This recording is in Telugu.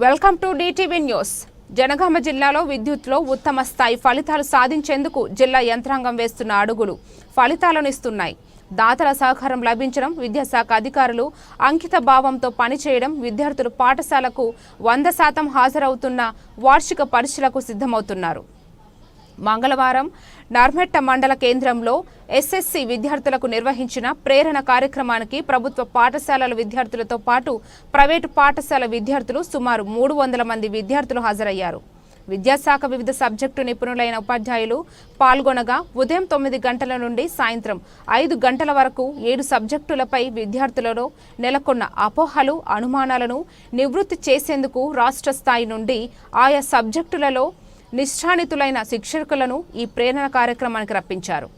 Welcome to DTV news. Janagama జిల్లాలో విద్యుత్లో ఉత్తమ స్థాయి ఫలితాలు సాధించేందుకు జిల్లా యంత్రాంగం వేస్తున్న అడుగులు ఫలితాలను ఇస్తున్నాయి దాతల సహకారం లభించడం విద్యాశాఖ అధికారులు అంకిత భావంతో పనిచేయడం విద్యార్థులు పాఠశాలకు వంద శాతం హాజరవుతున్న వార్షిక పరీక్షలకు సిద్ధమవుతున్నారు. మంగళవారం నర్మెట్ట మండల కేంద్రంలో ఎస్ఎస్సి విద్యార్థులకు నిర్వహించిన ప్రేరణ కార్యక్రమానికి ప్రభుత్వ పాఠశాలల విద్యార్థులతో పాటు ప్రైవేటు పాఠశాల విద్యార్థులు సుమారు మూడు వందల మంది విద్యార్థులు హాజరయ్యారు. విద్యాశాఖ వివిధ సబ్జెక్టు నిపుణులైన ఉపాధ్యాయులు పాల్గొనగా ఉదయం తొమ్మిది గంటల నుండి సాయంత్రం ఐదు గంటల వరకు ఏడు సబ్జెక్టులపై విద్యార్థులలో నెలకొన్న అపోహలు అనుమానాలను నివృత్తి చేసేందుకు రాష్ట్ర స్థాయి నుండి ఆయా సబ్జెక్టులలో నిష్ఠానితులైన శిక్షకులను ఈ ప్రేరణ కార్యక్రమానికి రప్పించారు.